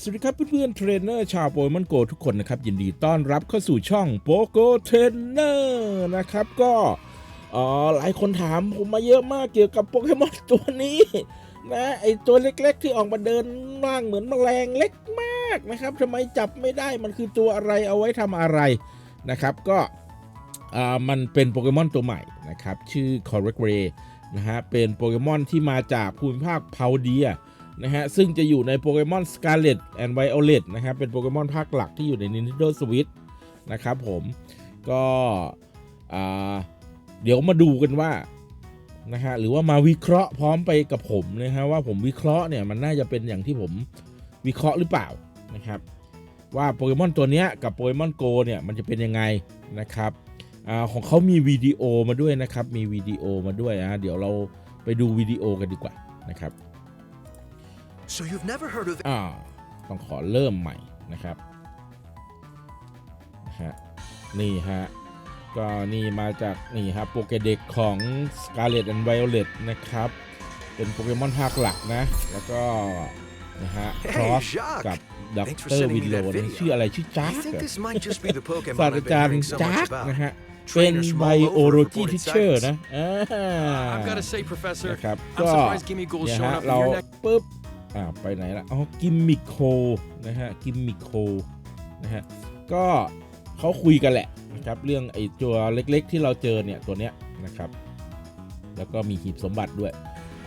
สวัสดีครับเพื่อนๆเทรนเนอร์ชาวโปเกมอนโกทุกคนนะครับ ยินดีต้อนรับเข้าสู่ช่องโปโกเทรนเนอร์นะครับ ก็เออหลายคนถามผมมาเยอะมากเกี่ยวกับโปเกมอนตัวนี้นะไอตัวเล็กๆ ที่ออกมาเดินล่างเหมือนแมลงเล็กมากนะครับทำไมจับไม่ได้มันคือตัวอะไรเอาไว้ทำอะไรนะครับ ก็อ่ามันเป็นโปเกมอนตัวใหม่นะครับ ชื่อ c o r r e c t Ray นะฮะเป็นโปเกมอนที่มาจากภูมิภาคพาวเดีย นะฮะ ซึ่งจะอยู่ในโปเกมอน Scarlet and Violet นะครับ เป็นโปเกมอนภาคหลักที่อยู่ใน Nintendo Switch นะครับผม ก็เดี๋ยวมาดูกันว่านะฮะหรือว่ามาวิเคราะห์พร้อมไปกับผมนะฮะว่าผมวิเคราะห์เนี่ยมันน่าจะเป็นอย่างที่ผมวิเคราะห์หรือเปล่านะครับว่าโปเกมอนตัวเนี้ยกับโปเกมอนโกเนี่ยมันจะเป็นยังไงนะครับอของเขามีวิดีโอมาด้วยนะครับมีวิดีโอมาด้วยนะเดี๋ยวเราไปดูวิดีโอกันดีกว่านะครับ So you've never heard of อ่าต้องขอเริ่มใหม่นะครับนะฮะนี่ฮะ ก็นี่มาจากนี่ฮะโปเกเด็กของ Scarlet and Violet นะครับ เป็นโปเกมอนภาคหลักนะ แล้วก็นะฮะ Hey, ครอส Jacques กับด็อก Thanks for เตอร์ sending วิ me นโล that นะ video. ชื่ออะไรชื่อจ๊า I ร์ก think this might just be the ศาส Pokemon ตรา I've been จารย์ hearing so จ๊าร์ much กนะ about. ฮะเป็น Trainers ไบ from all โอ over โล have จี reported ทิเชอร์ sightings. นะอ่า I've got to say, Professor, นะครับ I'm ก็ surprised Gimme Ghoul เนี่ย showing ฮะ up in เรา your neck. ปุ๊บ อ่าไปไหนละอ๋อกิมมิคโคนะฮะกิมมิคโคนะฮะก็เขาคุยกันแหละนะครับเรื่องไอ้ตัวเล็กๆที่เราเจอเนี่ยตัวเนี้ยนะครับ แล้วก็มีหีบสมบัติด้วย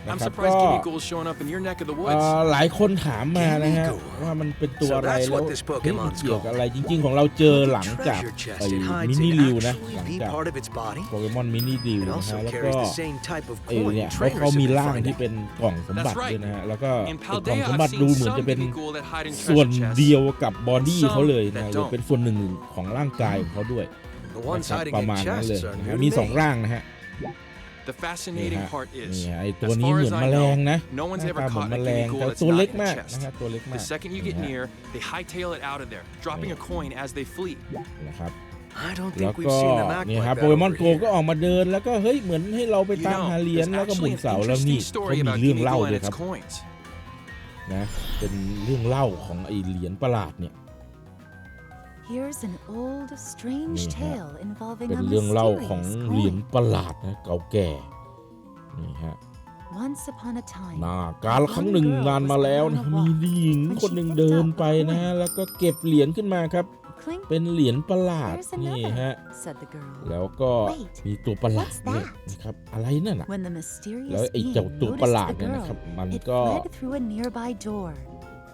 นะ I'm ครับก็ surprised Gimme Ghoul's showing up in your neck of the เอ่ woods. อหลายคนถามมานะฮะ Gimme Ghoul ว่ามันเป็นตัว So อะไร that's แล้ว what this เฮ้ยมัน Pokemon's เกี่ยวกับ called. อะไรจริง ๆ ของเราเจอ The หลังจาก treasure chest ไอ้ it hides มินิ can ลิวนะ actually หลัง be จาก part of its body. โปเกมอนมินิลิว It นะฮะ also แล้วก็ carries the same type of ไอ้ coin เนี่ยเขา trainers เขา have มี been ร่างที่ finding. เป็นกล่องสมบัติ That's right. ด้วยนะฮะ แล้วก็ In ไอ้กล่อง Paldea, สม I've บัติดู seen เหมือน some จะเป็น Gimme Ghoul that hide in ส่วน treasure chests. เดียวกับบอดี้ Some เขาเลยนะ that หรือ don't. เป็นส่วนหนึ่งของร่างกายของเขาด้วย The นะ ones ครับ hiding ประ in มาณนั้นเลย chests are นะฮะ new มี to สอง me. ร่างนะฮะ The นี่ fascinating ฮะ part is, นี่ฮะไอ้ตัว as นี้ far เหมือ as น I แมลง know, นะ no ห one's น้า ever ตาเหมือน caught แม a ล Gimme ง Ghoul แต่ that's ตัว not เล็ก in a มากนะ chest. ฮะตัวเล็กมาก The second you get นี่ฮะ near, they hightail it out of there, dropping a coin as they flee. นะครับ I don't แล้ว think we've ก็ seen them act เนี่ย like ฮะ that โปเกมอน over โก here. ก็ออกมาเดินแล้วก็เฮ้ยเหมือนให้เราไป You ตาม know, หาเหรียญ there's แล้วก็หมุน actually an เสาแล้วนี่ interesting เขา story มี about เรื่อง Gimme เล่า Ghoul เล and ยครับ its coins. นะเป็นเรื่องเล่าของไอเหรียญประหลาดเนี่ย Here's an old, strange Yeah. tale involving เป็น a เรื่องเล่าของ mysterious เหรียญ coin. ประหลาดนะเก่าแก่นี่ฮะ Once upon a time, นาการครั้งหนึ่งนานมาแล้วนะมีหญิงคนหนึ่งเดินไปนะฮะแล้วก็เก็บเหรียญขึ้นมาครับ clink, เป็นเหรียญประหลาด there's นี่ another, ฮะ said the girl. แล้วก็ Wait, มีตัวประหลาด what's เนี่ย that? นะครับอะไรนั่นน่ะ When the แล้ว mysterious ไอ้ being เจ้าตัวประหลาด noticed เนี่ย the นะครับ girl, มัน it ก็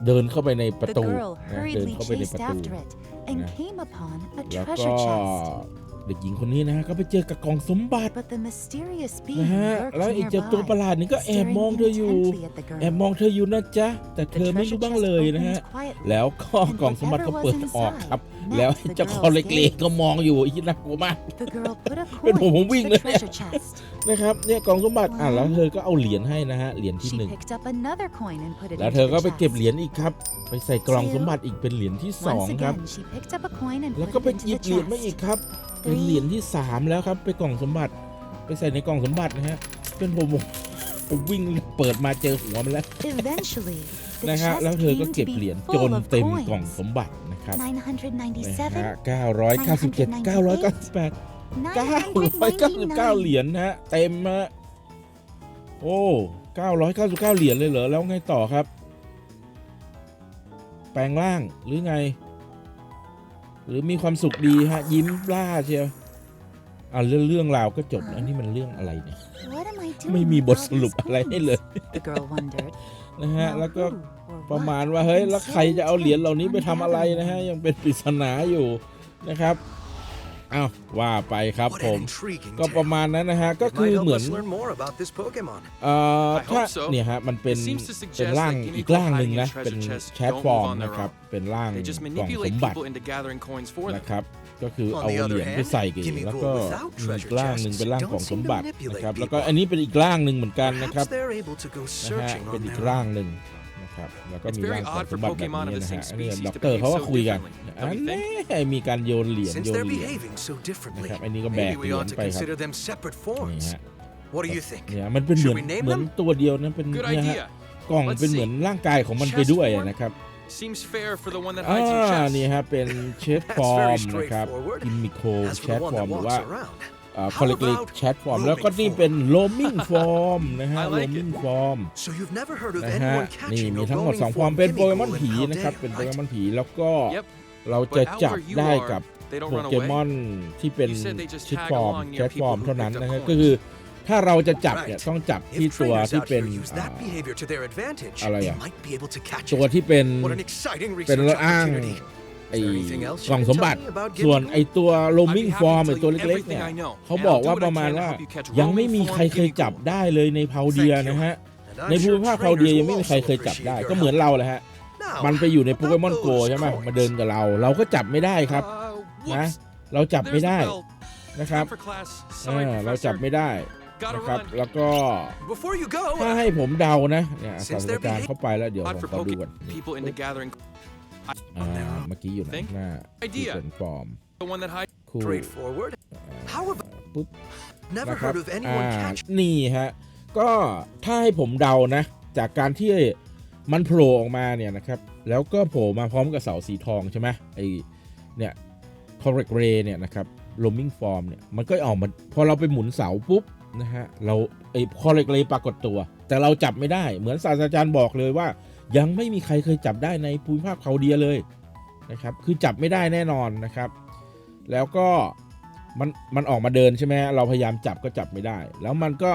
fled through a nearby door. เดินเข้าไปในประ The ตู girl นะเดิน hurriedly เข้าไปในประ chased ตู after it and Yeah. came upon a แล้วก็ treasure chest. เด็กหญิงคนนี้นะฮะก็ไปเจอกับกล่องสมบัติ But the mysterious นะ being ฮะ lurked แล้วไอ้เจ้าตัวประหลาด nearby, นี่ก็แอบมอง staring เธออยู่ intently at the girl. แอบมองเธออยู่นะจ๊ะ แต่เธ The อไม่ treasure รู้บ้าง chest เลยนะฮะ opened quietly, แล้วก็กล่องสมบัติก็เปิดออกครับ แล้วไอ้เจ้าคอเล็กๆก็มองอยู่อีกน่ากลัวมาก The girl put a เป็น coin ผมผมวิ่ง into เล the ยเนี่ย treasure chest. นะครับเนี่ยกล่องสมบัติอะแล้วเธอก็เอาเหรียญให้นะฮะเหรียญที่ She หนึ่ง picked up another coin and put it แล้ว into เธอก็ the ไปเก็บ chest. เหรียญอีกครับ ไปใส่กล่องสมบัติอีกเป็นเหรียญที่สอง Once ครับ again, she picked up a coin and แล้วก็ put ไป it หยิ into บ the เหรียญมาอีก chest. ครับ เป็นเหรียญที่สามแล้วครับ ไปกล่องสมบัติ ไปใส่ในกล่องสมบัตินะฮะเป็นผมผมผมวิ่งเปิดมาเจอหัวมันแล้ว Eventually, the นะฮะ chest แล้วเธอก็ came เก็ to บเหรียญ be จ full น of เต็มกล่อง coins. สมบัตินะครับนะฮะ 997, 997 998 999เหรียญนะฮะเต็มฮะโอ้999เหรียญเลยเหรอแล้วไงต่อครับ แปลงร่างหรือไง หรือมีความสุขดีฮะ ยิ้มล่าเชียวอ่าเรื่องเรื่องราวก็จบแล้วนี่มันเรื่องอะไรเนี่ย What am I doing ไม่มี with บท all สรุป these อะไรให้เลย coins? The girl wondered. นะฮะ Now แล้วก็ who or ประมาณ what ว่าเฮ้ย can แล้วใคร so จะเอาเหรียญเหล่านี้ intent ไป on ทำอะไรนะฮะ gathering ยังเป็นปริศนาอยู่นะครับ อ้าวว่าไปครับ What ผ an ม intriguing ก็ประ tale. มาณนั้นนะฮะ ก็ It คือ might help เหมือน us learn more about this Pokemon. เอ่อ I hope ถ้า so. เนี่ยฮะมันเป็น It seems to suggest เป็นร่าง that Gimme อีก Ghoul ร่างหนึ่ง hiding in นะ treasure เป็น chests แชท don't ฟอร์ม move on their นะครับ own. เป็นร่าง They just กล่องส manipulate มบัติ people into gathering coins for them. นะครับก็คือ On เอา the other เหรียญไป hand, ใส่กัน Gimme แล้ว Ghoul ก็ without มีอีก treasure ร่างหนึ่ง chests เป็นร่าง don't กล่องสม seem to บัติ manipulate นะครับแล้วก็ people. อันนี้เป็นอีกร่างหนึ่งเหมือนกันนะครับ Perhaps they're able to go นะฮะ searching เป็น on อีก their ร่าง own. หนึ่ง นะครับแล้วก็ It's มี very ร่างกล่อง odd ส for มบัติแบบ Pokemon นี้ of the นะฮะ same อันนี้ species ด็อก to เตอร์ behave เขาก็ so คุยกัน differently, อัน don't you นี้ think? มีการโยนเหรียญ Since โยน they're เหรียญ behaving so นะ differently, ครับอันนี้ก็แบก maybe เหรี we ยญ ought to ไปครับ consider them separate นี่ forms. ฮะ What do you think? เนี่ยมันเป็นเหมือน Should we name เหมือน them? ตัวเดียวนะเป็น Good เนี่ยฮะ idea. กล่อง Let's เป็น see. เหมือนร่างกายของมันไปด้วย Chest form, นะครับ Seems fair for the one that อ่า hides in chests. นี่ฮะเป็นเชฟ That's ฟอร์ very มนะครับ straightforward. กิมมิโค As แช for ท the one ฟอร์ม that หรือว่า walks around, คอลเลกเล How แช about ทฟอร์มแล้วก็นี่เป็น roaming form นะฮะ I like it. roaming form so you've never heard of นะฮะ anyone นี่ catching มี a ทั้งหมด roaming 2ฟอร์ม form เป็นโปเกมอน Kimiko ผี in นะครับ Paldea, เป็นโปเก right? มอนผีแล้วก็ Yep. เราจะ But out จับ where you ได้ are, กับ they don't โป run เกม away. อนที่เป็น You said they just ชิด tag ฟอร์ม along near แชทฟอร์ม people who เท่านั้น picked up นะครับ coins. ก็คือถ้าเราจะจับเนี่ย Right. ต้องจับที่ If ตัว trainers ที่ out เป็น here use อ่า that behavior to their advantage, อะไร they อะ might be able to catch ตัว it. ที่เป็น What an exciting เป็น research อ้าง opportunity. ไอ้ Is there anything else you กล่อง can สม tell บัติ me about ส่วน Gimmico? ไอ้ตัว roaming I'd be happy form to ไอ้ tell ตัว you เล็กๆเนี่ย everything I know, เขา and บอก I'll do ว่า what I ประมาณ can to ว่า help you catch ยังไม่ roaming มี form ใครเคย Gimmico. จับได้เลยในพาวเดีย Thank you. นะฮะ And I'm ในภูมิ sure ภาคพาวเดีย trainers ยังไม่ will มีใคร also เคยจับ appreciate ได้ your ก็เหมือน help. เราแหละฮะ Now, มันไปอยู่ในโปเกมอน about โก those ใช่ไหม coins. มาเดินกับเรา เราก็จับไม่ได้ครับ Uh, นะ whoops. เราจับไม่ There's the ได้ bell. นะครับ Time for class. อ่า Sorry, เราจับ Professor. ไม่ได้ Gotta นะครับ run. แล้วก็ Before you go, ถ้าให้ผมเดานะเนี่ยศา Since สต they're ราจารย์ behaving- เข้าไปแล้วเดี๋ยวผ Odd ม for ขอดู poking ก่อน อ่าเมื่อกี้อยู่ไหน Think? หน้า Idea. เป็นฟอร์ม The one that hides. คู่ straightforward. How about ปุ๊บ never นะครับ heard of อ่า anyone catch นี่ฮะ ก็ถ้าให้ผมเดานะ จากการที่มันโผล่ออกมาเนี่ยนะครับ แล้วก็โผล่มาพร้อมกับเสาสีทองใช่ไหมไอเนี่ย correct ray เนี่ยนะครับ roaming form เนี่ย มันก็ออกมาพอเราไปหมุนเสาปุ๊บนะฮะ เราไอ correct ray ปรากฏตัว แต่เราจับไม่ได้ เหมือนศาสตราจารย์บอกเลยว่า ยังไม่มีใครเคยจับได้ในภูมิภาคเขาเดียเลยนะครับ คือจับไม่ได้แน่นอนนะครับ แล้วก็มันมันออกมาเดินใช่ไหมเราพยายามจับก็จับไม่ได้ แล้วมันก็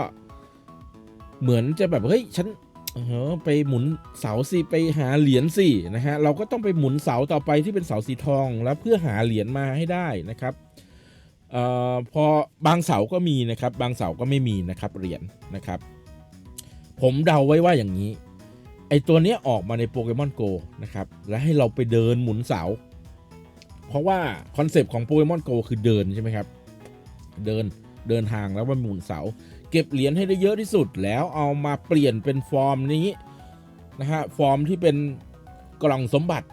เหมือนจะแบบเฮ้ยฉันเออไปหมุนเสาสิไปหาเหรียญสินะฮะเราก็ต้องไปหมุนเสาต่อไปที่เป็นเสาสีทองแล้วเพื่อหาเหรียญมาให้ได้นะครับเอ่อพอบางเสาก็มีนะครับ บางเสาก็ไม่มีนะครับเหรียญนะครับ ผมเดาไว้ว่าอย่างนี้ อตัวเนี้ยออกมาในโปเกมอนโกนะครับ และให้เราไปเดินหมุนเสา เพราะว่าคอนเซปต์ของโปเกมอนโกคือเดินใช่ไหมครับ เดินเดินทางแล้วมันหมุนเสา เก็บเหรียญให้ได้เยอะที่สุดแล้วเอามาเปลี่ยนเป็นฟอร์มนี้นะฮะฟอร์มที่เป็นกล่องสมบัติ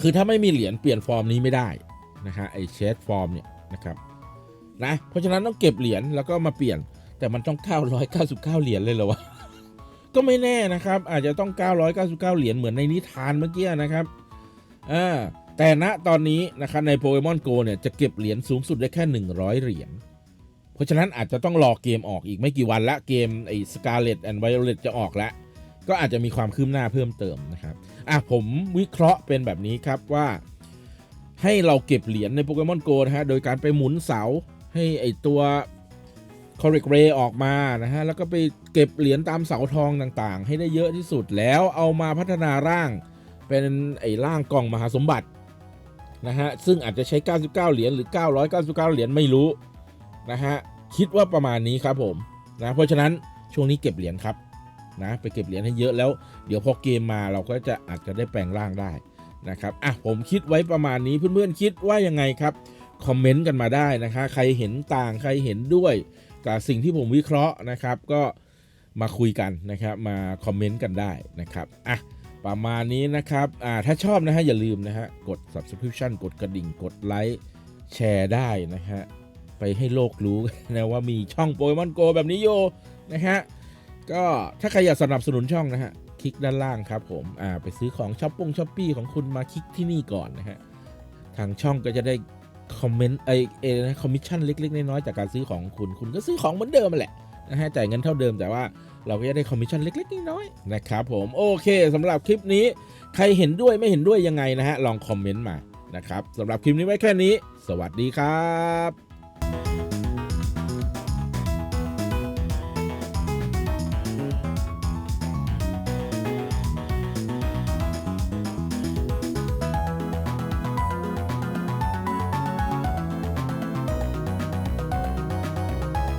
คือถ้าไม่มีเหรียญเปลี่ยนฟอร์มนี้ไม่ได้นะฮะไอเชสฟอร์มเนี่ยนะครับนะเพราะฉะนั้นต้องเก็บเหรียญแล้วก็มาเปลี่ยนแต่มันต้อง 999 เหรียญเลยเหรอวะ ก็ไม่แน่นะครับ อาจจะต้อง 999 เหรียญเหมือนในนิทานเมื่อกี้นะครับอ่าแต่ณตอนนี้นะครับในโปเกมอนโกเนี่ยจะเก็บเหรียญสูงสุดได้แค่ 100 เหรียญเพราะฉะนั้นอาจจะต้องรอเกมออกอีกไม่กี่วันละเกมไอ้ Scarlet and Violet จะออกแล้ว ก็อาจจะมีความคืบหน้าเพิ่มเติมนะครับอะผมวิเคราะห์เป็นแบบนี้ครับว่า ให้เราเก็บเหรียญในโปเกมอนโกนะฮะโดยการไปหมุนเสาให้ไอตัว Correct Ray ออกมานะฮะแล้วก็ไปเก็บเหรียญตามเสาทองต่างๆ ให้ได้เยอะที่สุดแล้วเอามาพัฒนาร่างเป็นไอ้ร่างกล่องมหาสมบัตินะฮะซึ่งอาจจะใช้ 99 เหรียญหรือ 999 เหรียญไม่รู้นะฮะคิดว่าประมาณนี้ครับผมนะเพราะฉะนั้นช่วงนี้เก็บเหรียญครับนะไปเก็บเหรียญให้เยอะแล้ว เดี๋ยวพอเกมมาเราก็จะอาจจะได้แปลงร่างได้นะครับอะผมคิดไว้ประมาณนี้เพื่อนๆคิดว่ายังไงครับคอมเมนต์กันมาได้นะคะใครเห็นต่างใครเห็นด้วย กับสิ่งที่ผมวิเคราะห์นะครับ ก็มาคุยกันนะครับ มาคอมเมนต์กันได้นะครับอะประมาณนี้นะครับอ่าถ้าชอบนะฮะอย่าลืมนะฮะกด subscription กดกระดิ่งกดไลค์แชร์ได้นะฮะไปให้โลกรู้นะว่ามีช่องโปเกมอนโกแบบนี้โยนะฮะก็ถ้าใครอยากสนับสนุนช่องนะฮะคลิกด้านล่างครับผมอ่าไปซื้อของช้อปปงช้อปปี้ของคุณมาคลิกที่นี่ก่อนนะฮะทางช่องก็จะได้ คอมเมนต์ไอเอคอมมิชชั่นเล็ก ๆ น้อยๆจากการซื้อของคุณ คุณก็ซื้อของเหมือนเดิมแหละนะฮะจ่ายเงินเท่าเดิมแต่ว่าเราก็จะได้คอมมิชชั่นเล็กๆน้อยๆนะครับผมโอเคสำหรับคลิปนี้ ใครเห็นด้วยไม่เห็นด้วยยังไงนะฮะลองคอมเมนต์มานะครับสำหรับคลิปนี้ไว้แค่นี้ สวัสดีครับ